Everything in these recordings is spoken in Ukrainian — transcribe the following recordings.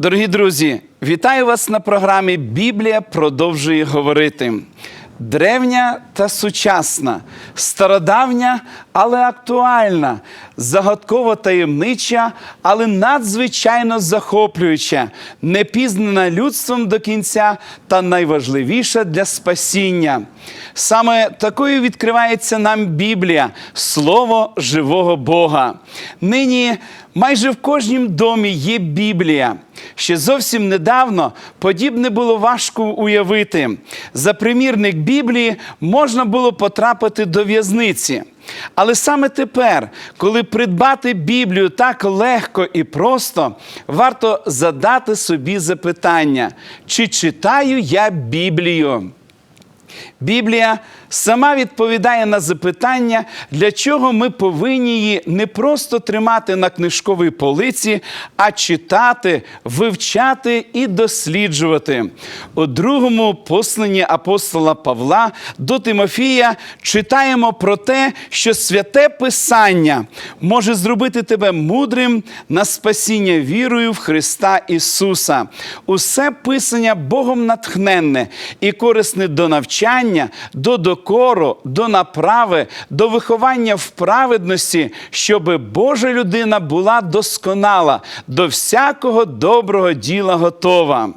Дорогі друзі, вітаю вас на програмі Біблія продовжує говорити. Древня та сучасна, стародавня, але актуальна, загадково таємнича, але надзвичайно захоплююча, непізнана людством до кінця та найважливіша для спасіння. Саме такою відкривається нам Біблія, слово живого Бога. Нині майже в кожнім домі є Біблія. Ще зовсім недавно подібне було важко уявити. За примірник Біблії можна було потрапити до в'язниці. Але саме тепер, коли придбати Біблію так легко і просто, варто задати собі запитання, чи читаю я Біблію? Біблія сама відповідає на запитання, для чого ми повинні її не просто тримати на книжковій полиці, а читати, вивчати і досліджувати. У другому посланні апостола Павла до Тимофія читаємо про те, що святе Писання може зробити тебе мудрим на спасіння вірою в Христа Ісуса. Усе писання Богом натхненне і корисне до навчання, до докору, до направи, до виховання в праведності, щоб Божа людина була досконала, до всякого доброго діла готова.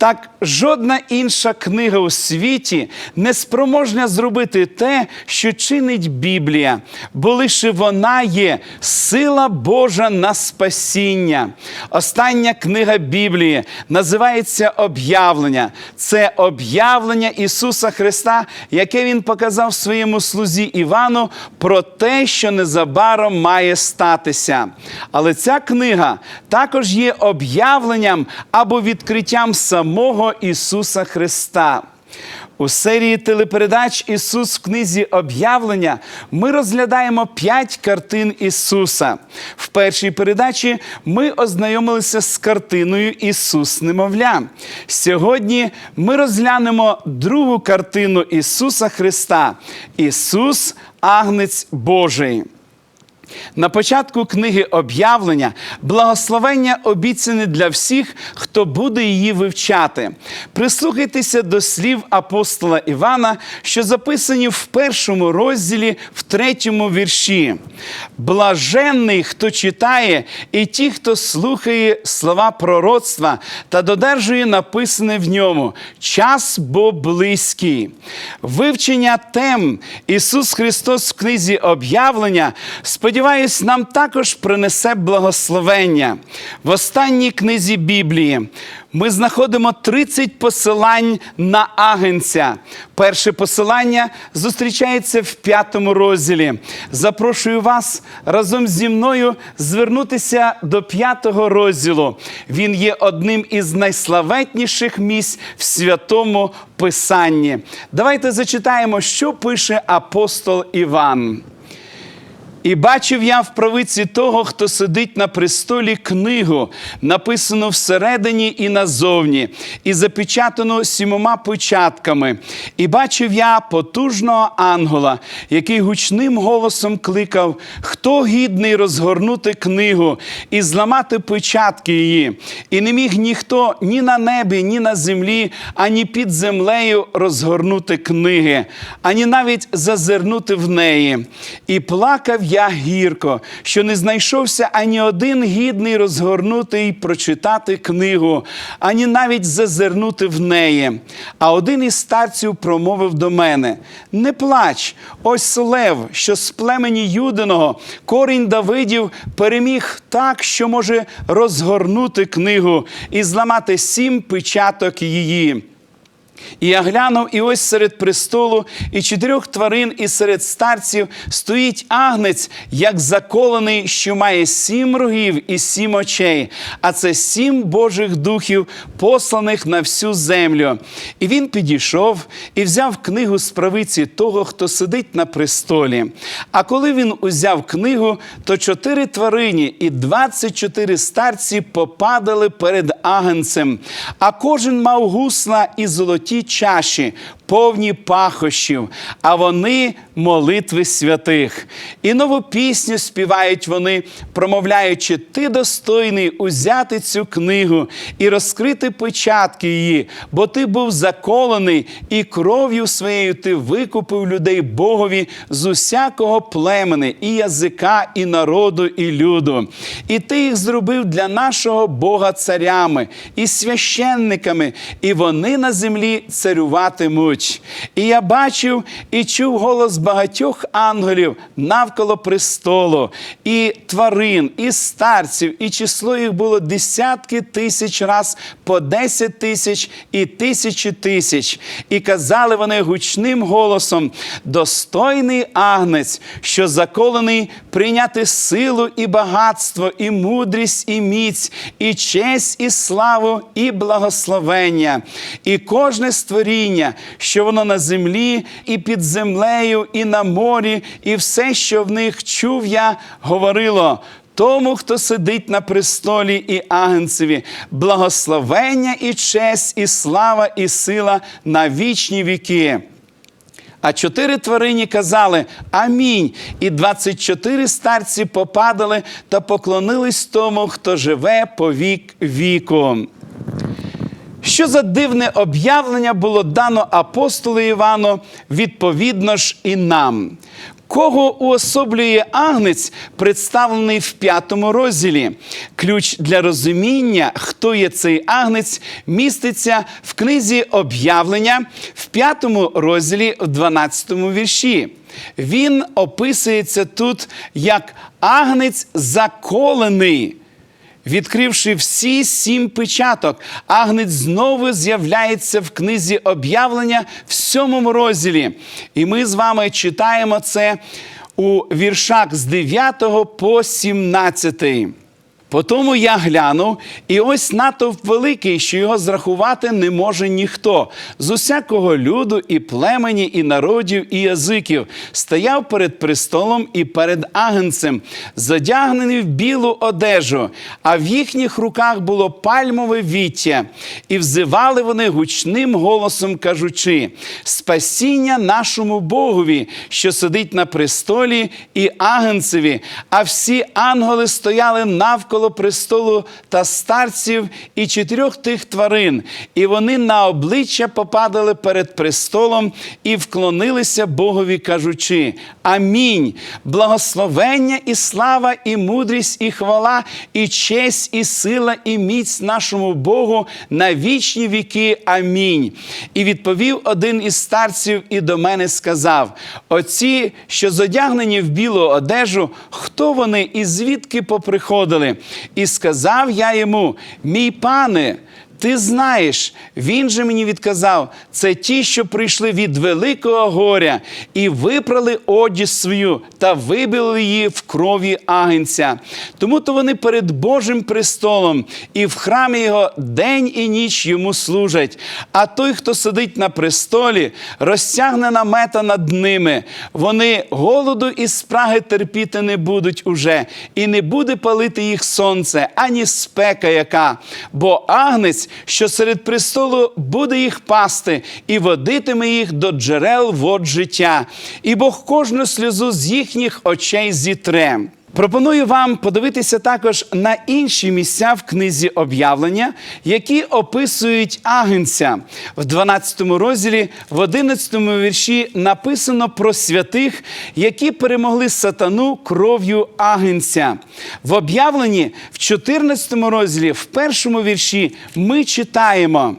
Так, жодна інша книга у світі не спроможна зробити те, що чинить Біблія, бо лише вона є сила Божа на спасіння. Остання книга Біблії називається Об'явлення. Це об'явлення Ісуса Христа, яке Він показав своєму слузі Івану про те, що незабаром має статися. Але ця книга також є об'явленням або відкриттям самого Ісуса Христа. У серії телепередач Ісус в книзі об'явлення ми розглядаємо п'ять картин Ісуса. В першій передачі ми ознайомилися з картиною Ісус Немовля. Сьогодні ми розглянемо другу картину Ісуса Христа Ісус Агнець Божий. На початку книги об'явлення благословення обіцяне для всіх, хто буде її вивчати. Прислухайтеся до слів апостола Івана, що записані в першому розділі, в третьому вірші. Блаженний, хто читає, і ті, хто слухає слова пророцтва та додержує написане в ньому. Час бо близький. Вивчення тем Ісус Христос в книзі об'явлення. Сподіваюсь, нам також принесе благословення. В останній книзі Біблії ми знаходимо 30 посилань на агенця. Перше посилання зустрічається в п'ятому розділі. Запрошую вас разом зі мною звернутися до п'ятого розділу. Він є одним із найславетніших місць в святому Писанні. Давайте зачитаємо, що пише апостол Іван. І бачив я в правиці того, хто сидить на престолі книгу, написану всередині і назовні, і запечатану сімома початками. І бачив я потужного ангела, який гучним голосом кликав, хто гідний розгорнути книгу і зламати печатки її. І не міг ніхто ні на небі, ні на землі, ані під землею розгорнути книги, ані навіть зазирнути в неї. І плакав я гірко, що не знайшовся ані один гідний розгорнути і прочитати книгу, ані навіть зазирнути в неї. А один із старців промовив до мене: Не плач, ось лев, що з племені Юдиного, корінь Давидів, переміг так, що може розгорнути книгу і зламати сім печаток її. І я глянув, і ось серед престолу і чотирьох тварин, і серед старців стоїть агнець, як заколений, що має сім рогів і сім очей, а це сім Божих духів, посланих на всю землю. І він підійшов і взяв книгу з правиці того, хто сидить на престолі. А коли він узяв книгу, то чотири тварині і двадцять чотири старці попадали перед агнцем, а кожен мав гусла і золоті Tite ache. Повні пахощів, а вони молитви святих. І нову пісню співають вони, промовляючи: Ти достойний узяти цю книгу і розкрити початки її, бо ти був заколений, і кров'ю своєю ти викупив людей Богові з усякого племени, і язика, і народу, і люду. І ти їх зробив для нашого Бога царями і священниками, і вони на землі царюватимуть. І я бачив і чув голос багатьох ангелів навколо престолу, і тварин, і старців, і число їх було десятки тисяч раз по десять тисяч і тисячі тисяч. І казали вони гучним голосом: достойний агнець, що заколений прийняти силу і багатство, і мудрість, і міць, і честь, і славу, і благословення, і кожне створіння, воно на землі, і під землею, і на морі, і все, що в них чув я, говорило. Тому, хто сидить на престолі і агнцеві, благословення і честь, і слава, і сила на вічні віки. А чотири тварині казали Амінь. І 24 старці попадали та поклонились тому, хто живе по вік віку. Що за дивне об'явлення було дано апостолу Івану, відповідно ж і нам. Кого уособлює агнець, представлений в п'ятому розділі? Ключ для розуміння, хто є цей агнець, міститься в книзі об'явлення в п'ятому розділі, в 12 вірші. Він описується тут як агнець заколений. Відкривши всі сім печаток, агнець знову з'являється в книзі об'явлення в сьомому розділі. І ми з вами читаємо це у віршах з 9 по 17. Потому я глянув, і ось натовп великий, що його зрахувати не може ніхто. З усякого люду, і племені, і народів, і язиків стояв перед престолом і перед агнцем, задягнений в білу одежу, а в їхніх руках було пальмове віття, і взивали вони гучним голосом, кажучи: Спасіння нашому Богові, що сидить на престолі, і агнцеві, а всі ангели стояли навколо навколо престолу та старців і чотирьох тих тварин, і вони на обличчя попадали перед престолом і вклонилися Богові, кажучи: Амінь. Благословення і слава, і мудрість, і хвала, і честь, і сила, і міць нашому Богу на вічні віки. Амінь. І відповів один із старців і до мене сказав: Оці, що зодягнені в білу одежу, хто вони і звідки поприходили? І сказав я йому: мій пане, ти знаєш, він же мені відказав: це ті, що прийшли від великого горя, і випрали одіж свою та вибили її в крові агнця. Тому то вони перед Божим престолом і в храмі його день і ніч йому служать. А той, хто сидить на престолі, розтягне намета над ними. Вони голоду і спраги терпіти не будуть уже, і не буде палити їх сонце, ані спека яка, бо агнець що серед престолу буде їх пасти і водитиме їх до джерел вод життя, і Бог кожну сльозу з їхніх очей зітре. Пропоную вам подивитися також на інші місця в книзі об'явлення, які описують агнця. В 12 розділі, в 11 вірші написано про святих, які перемогли сатану кров'ю агнця. В об'явленні в 14 розділі, в першому вірші, ми читаємо.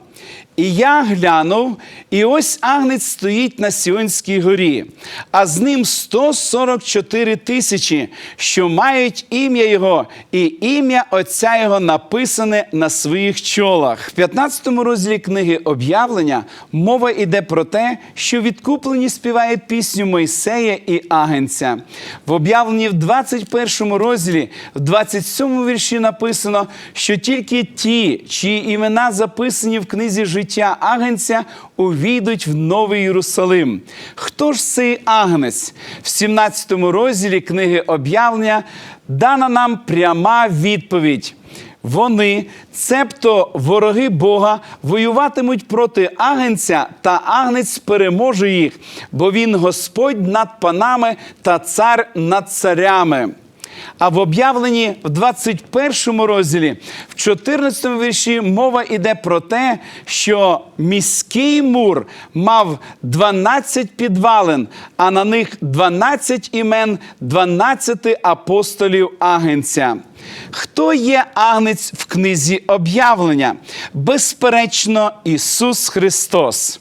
І я глянув, і ось агнець стоїть на Сіонській горі, а з ним 144 тисячі, що мають ім'я Його, і ім'я Отця Його написане на своїх чолах. В 15 розділі книги об'явлення мова йде про те, що відкуплені співають пісню Мойсея і Агенця. В об'явленні в 21 розділі, в 27 вірші написано, що тільки ті, чиї імена записані в книзі життя, життя агнця увійдуть в Новий Єрусалим. Хто ж цей агнець? В 17 розділі книги об'явлення дана нам пряма відповідь. Вони, цебто вороги Бога, воюватимуть проти агенця, та агнець переможе їх, бо він Господь над панами та цар над царями. А в об'явленні в 21 розділі, в 14 вірші, мова йде про те, що міський мур мав 12 підвалин, а на них 12 імен 12 апостолів агенця. Хто є агнець в книзі об'явлення? Безперечно, Ісус Христос.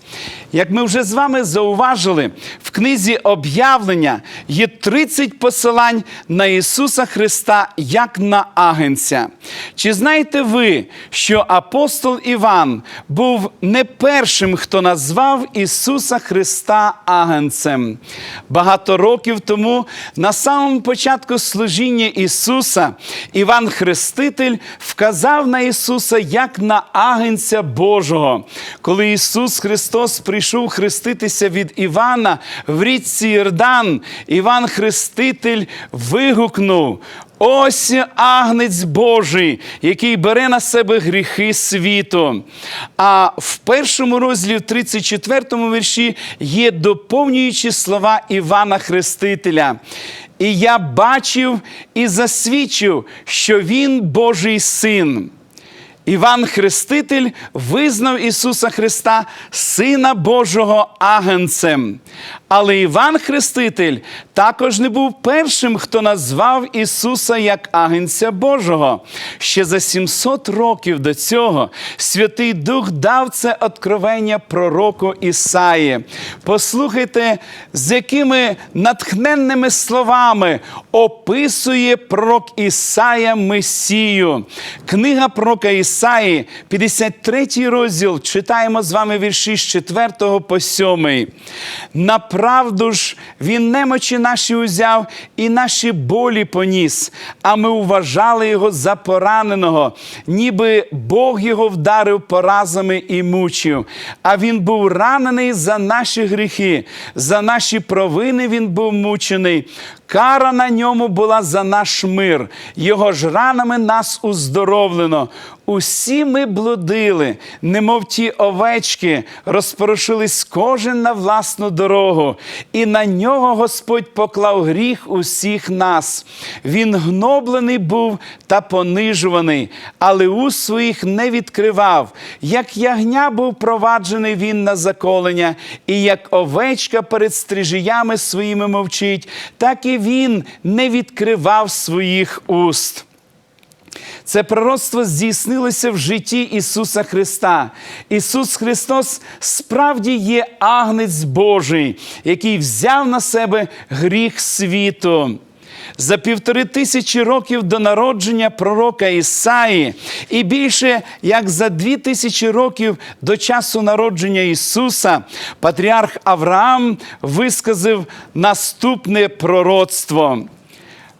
Як ми вже з вами зауважили, в книзі об'явлення є 30 посилань на Ісуса Христа як на агенця. Чи знаєте ви, що апостол Іван був не першим, хто назвав Ісуса Христа агенцем? Багато років тому, на самому початку служіння Ісуса, Іван Хреститель вказав на Ісуса як на агенця Божого. Коли Ісус Христос прийшов хреститися від Івана в річці Йордан, Іван Хреститель вигукнув. Ось агнець Божий, який бере на себе гріхи світу. А в першому розділі, в 34 вірші, є доповнюючі слова Івана Хрестителя. І я бачив і засвідчив, що він Божий син. Іван Хреститель визнав Ісуса Христа, Сина Божого агенцем. Але Іван Хреститель також не був першим, хто назвав Ісуса як агенця Божого. Ще за 700 років до цього Святий Дух дав це откровення пророку Ісаї. Послухайте, з якими натхненними словами описує пророк Ісая Месію. Книга пророка Ісаї, 53 розділ, читаємо з вами вірші з 4 по 7. Направду ж він немочі наші узяв і наші болі поніс, а ми вважали його за пораненого, ніби Бог його вдарив поразами і мучив. А він був ранений за наші гріхи, за наші провини він був мучений. Кара на ньому була за наш мир, його ж ранами нас уздоровлено. Усі ми блудили, немов ті овечки, розпорушились кожен на власну дорогу, і на нього Господь поклав гріх усіх нас. Він гноблений був та понижуваний, але уст своїх не відкривав. Як ягня був проваджений він на заколення, і як овечка перед стрижіями своїми мовчить, так і він не відкривав своїх уст. Це пророцтво здійснилося в житті Ісуса Христа. Ісус Христос справді є агнець Божий, який взяв на себе гріх світу. За півтори тисячі років до народження пророка Ісаї, і більше як за дві тисячі років до часу народження Ісуса, патріарх Авраам висказав наступне пророцтво.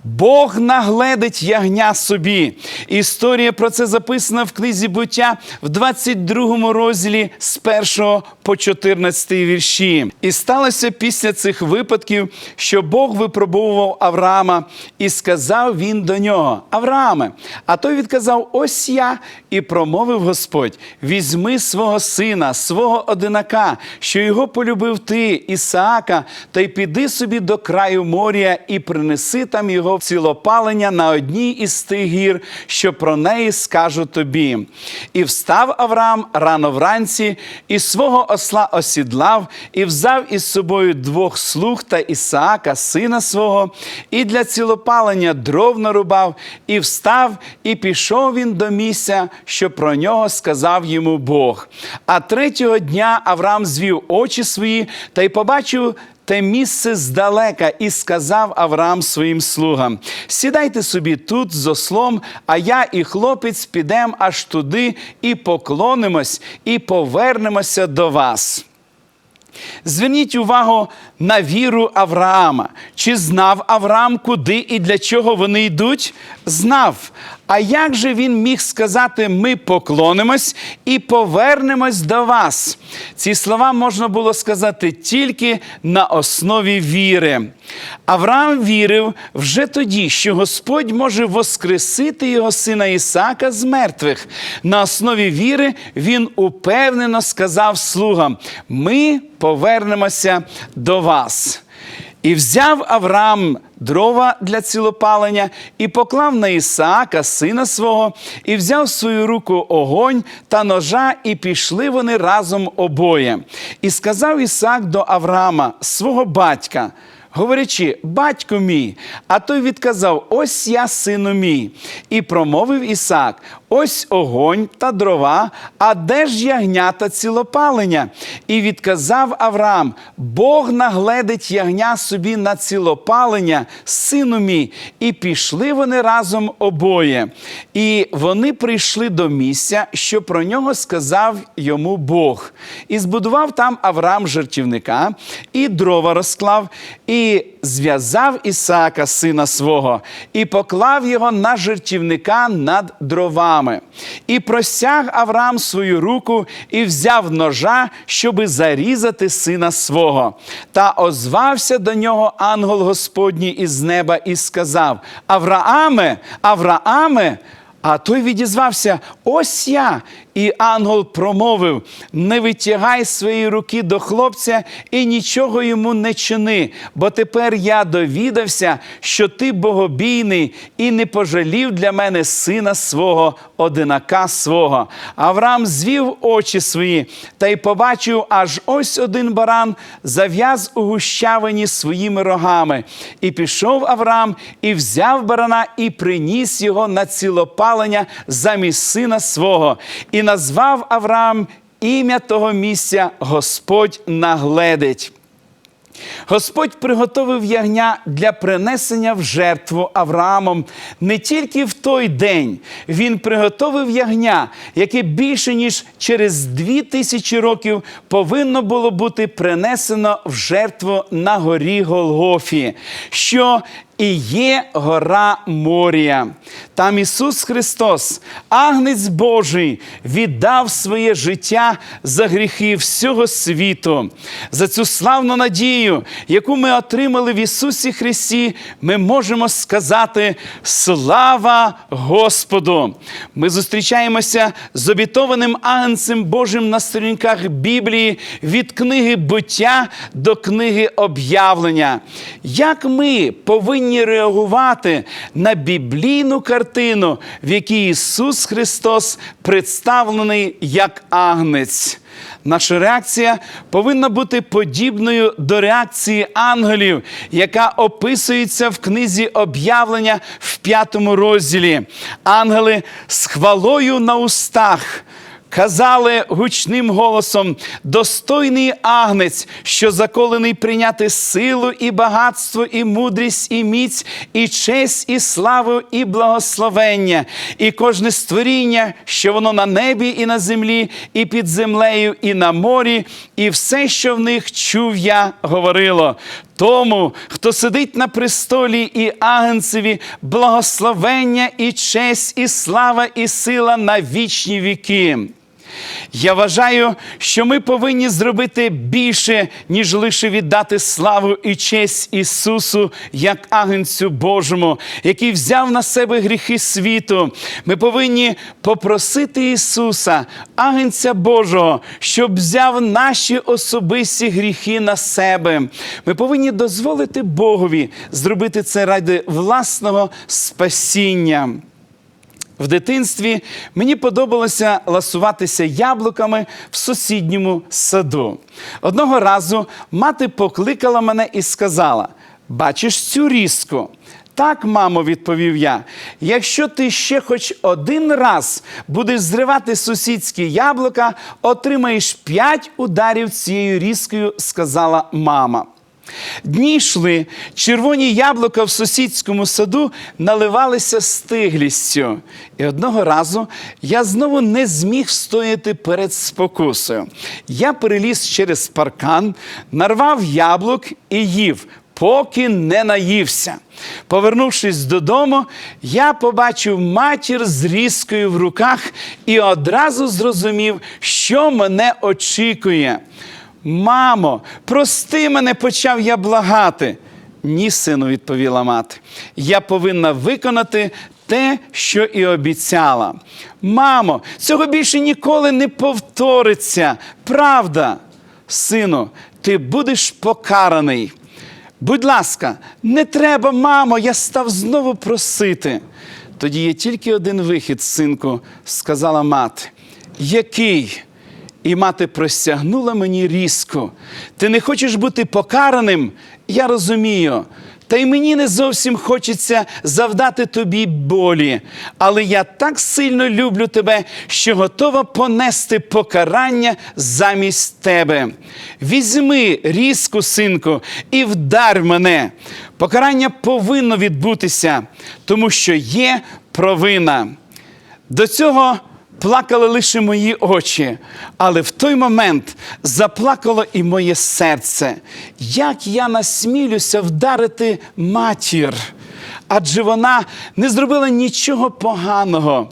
Бог нагледить ягня собі. Історія про це записана в книзі буття в 22 розділі з 1 по 14 вірші. І сталося після цих випадків, що Бог випробовував Авраама, і сказав він до нього: Аврааме, а той відказав: Ось я, і промовив Господь: візьми свого сина, свого одинака, що його полюбив ти, Ісаака, та й піди собі до краю моря і принеси там його в цілопалення на одній із тих гір, що про неї скажу тобі. І встав Авраам рано вранці, і свого осла осідлав, і взяв із собою двох слуг та Ісаака, сина свого, і для цілопалення дров нарубав, і встав, і пішов він до місця, що про нього сказав йому Бог. А третього дня Авраам звів очі свої та й побачив те місце здалека, і сказав Авраам своїм слугам: Сідайте собі тут з ослом, а я і хлопець підемо аж туди і поклонимось, і повернемося до вас. Зверніть увагу на віру Авраама. Чи знав Авраам, куди і для чого вони йдуть? Знав. А як же він міг сказати: ми поклонимось і повернемось до вас? Ці слова можна було сказати тільки на основі віри. Авраам вірив вже тоді, що Господь може воскресити його сина Ісака з мертвих. На основі віри він упевнено сказав слугам: Ми повернемося до вас. І взяв Авраам дрова для цілопалення, і поклав на Ісаака, сина свого, і взяв в свою руку огонь та ножа, і пішли вони разом обоє. І сказав Ісаак до Авраама, свого батька, говорячи, батько мій, а той відказав: Ось я, сину мій. І промовив Ісаак: Ось огонь та дрова, а де ж ягнята цілопалення? І відказав Авраам: Бог нагледить ягня собі на цілопалення, сину мій. І пішли вони разом обоє. І вони прийшли до місця, що про нього сказав йому Бог. І збудував там Авраам жертівника, і дрова розклав, і зв'язав Ісаака, сина свого, і поклав його на жертівника над дровами. І простяг Авраам свою руку і взяв ножа, щоби зарізати сина свого. Та озвався до нього ангел Господній із неба і сказав: Аврааме, Аврааме. А той відізвався: Ось я. І ангел промовив: не витягай свої руки до хлопця і нічого йому не чини, бо тепер я довідався, що ти богобійний і не пожалів для мене сина свого, одинака свого. Авраам звів очі свої та й побачив аж ось один баран зав'яз у гущавині своїми рогами. І пішов Авраам і взяв барана і приніс його на цілопалення замість сина свого. І назвав Авраам ім'я того місця Господь нагледить. Господь приготовив ягня для принесення в жертву Авраамом не тільки в той день. Він приготовив ягня, яке більше ніж через дві тисячі років повинно було бути принесено в жертву на горі Голгофі, що і є гора Морія. Там Ісус Христос, Агнець Божий, віддав своє життя за гріхи всього світу. За цю славну надію, яку ми отримали в Ісусі Христі, ми можемо сказати слава Господу! Ми зустрічаємося з обітованим Агнцем Божим на сторінках Біблії від книги буття до книги об'явлення. Як ми повинні реагувати на біблійну картину, в якій Ісус Христос представлений як агнець? Наша реакція повинна бути подібною до реакції ангелів, яка описується в книзі об'явлення в п'ятому розділі. Ангели з хвалою на устах. Казали гучним голосом: достойний агнець, що заколений прийняти силу і багатство, і мудрість, і міць, і честь, і славу, і благословення, і кожне створіння, що воно на небі і на землі, і під землею, і на морі, і все, що в них чув я, говорило. Тому, хто сидить на престолі і агнцеві, благословення і честь, і слава, і сила на вічні віки. Я вважаю, що ми повинні зробити більше, ніж лише віддати славу і честь Ісусу, як агнцю Божому, який взяв на себе гріхи світу. Ми повинні попросити Ісуса, агнця Божого, щоб взяв наші особисті гріхи на себе. Ми повинні дозволити Богові зробити це ради власного спасіння. В дитинстві мені подобалося ласуватися яблуками в сусідньому саду. Одного разу мати покликала мене і сказала: Бачиш цю різку? Так, мамо, відповів я. Якщо ти ще хоч один раз будеш зривати сусідські яблука, отримаєш п'ять ударів цією різкою, сказала мама. Дні йшли, червоні яблука в сусідському саду наливалися стиглістю. І одного разу я знову не зміг стояти перед спокусою. Я переліз через паркан, нарвав яблук і їв. поки не наївся. Повернувшись додому, я побачив матір з різкою в руках і одразу зрозумів, що мене очікує. Мамо, прости мене, почав я благати. Ні, сину, відповіла мати. Я повинна виконати те, що і обіцяла. Мамо, цього більше ніколи не повториться. Правда, сину, ти будеш покараний. Будь ласка, не треба, мамо, я став знову просити. Тоді є тільки один вихід, синку, сказала мати. Який? І мати простягнула мені різко. Ти не хочеш бути покараним? Я розумію. Та й мені не зовсім хочеться завдати тобі болі, але я так сильно люблю тебе, що готова понести покарання замість тебе. Візьми різку, синку, і вдар мене. Покарання повинно відбутися, тому що є провина. До цього плакали лише мої очі, але в той момент заплакало і моє серце. Як я насмілюся вдарити матір, адже вона не зробила нічого поганого.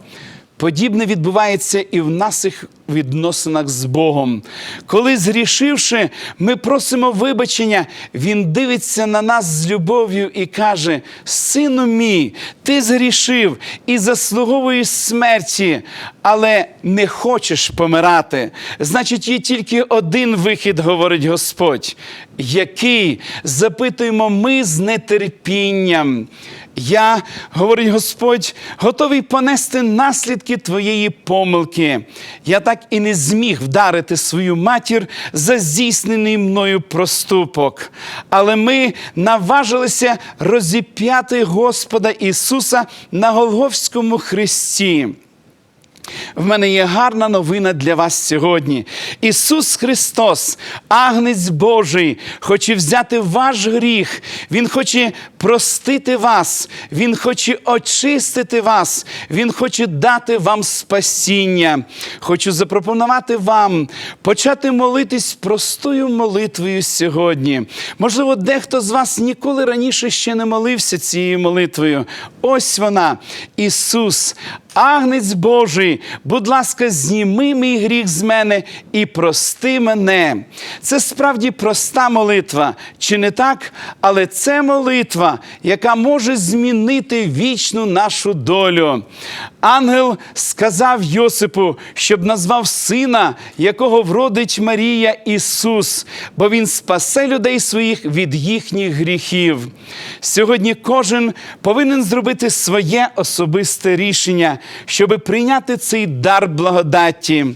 Подібне відбувається і в наших відносинах з Богом. Коли, зрішивши, ми просимо вибачення, Він дивиться на нас з любов'ю і каже: Сину мій, ти згрішив і заслуговуєш смерті, але не хочеш помирати. Значить, є тільки один вихід, говорить Господь. Який запитуємо ми з нетерпінням. Я, говорить Господь, готовий понести наслідки твоєї помилки. Я так і не зміг вдарити свою матір за здійснений мною проступок. Але ми наважилися розіп'яти Господа Ісуса на Голговському хресті. В мене є гарна новина для вас сьогодні. Ісус Христос, Агнець Божий, хоче взяти ваш гріх. Він хоче простити вас, Він хоче очистити вас, Він хоче дати вам спасіння. Хочу запропонувати вам почати молитись простою молитвою сьогодні. Можливо, дехто з вас ніколи раніше ще не молився цією молитвою. Ось вона, Ісус. Агнець Божий, будь ласка, зніми мій гріх з мене і прости мене. Це справді проста молитва, чи не так? Але це молитва, яка може змінити вічну нашу долю. Ангел сказав Йосипу, щоб назвав сина, якого вродить Марія Ісус, бо Він спасе людей своїх від їхніх гріхів. Сьогодні кожен повинен зробити своє особисте рішення, щоб прийняти цей дар благодаті.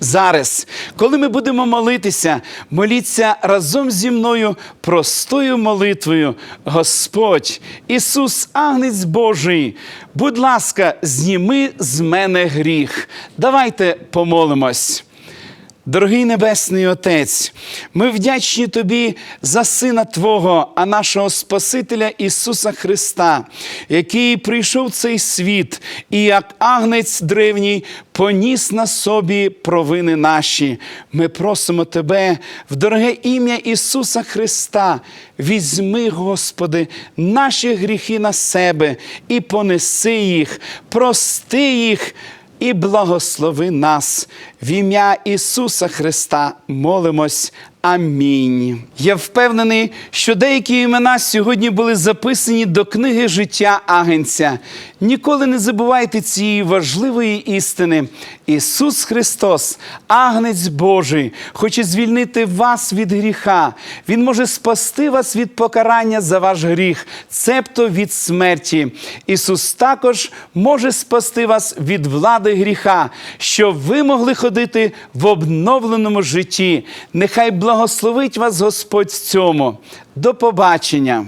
Зараз, коли ми будемо молитися, моліться разом зі мною простою молитвою. Господь, Ісус, Агнець Божий, будь ласка, зніми з мене гріх. Давайте помолимось. Дорогий Небесний Отець, ми вдячні Тобі за Сина Твого, а нашого Спасителя Ісуса Христа, який прийшов в цей світ і як агнець древній поніс на собі провини наші. Ми просимо Тебе в дороге ім'я Ісуса Христа. Візьми, Господи, наші гріхи на себе і понеси їх, прости їх і благослови нас. В ім'я Ісуса Христа молимось. Амінь. Я впевнений, що деякі імена сьогодні були записані до книги життя Агенця. Ніколи не забувайте цієї важливої істини. Ісус Христос, Агнець Божий, хоче звільнити вас від гріха. Він може спасти вас від покарання за ваш гріх, цебто від смерті. Ісус також може спасти вас від влади гріха, щоб ви могли ходити в обновленому житті. Нехай благословить вас Господь цьому. До побачення!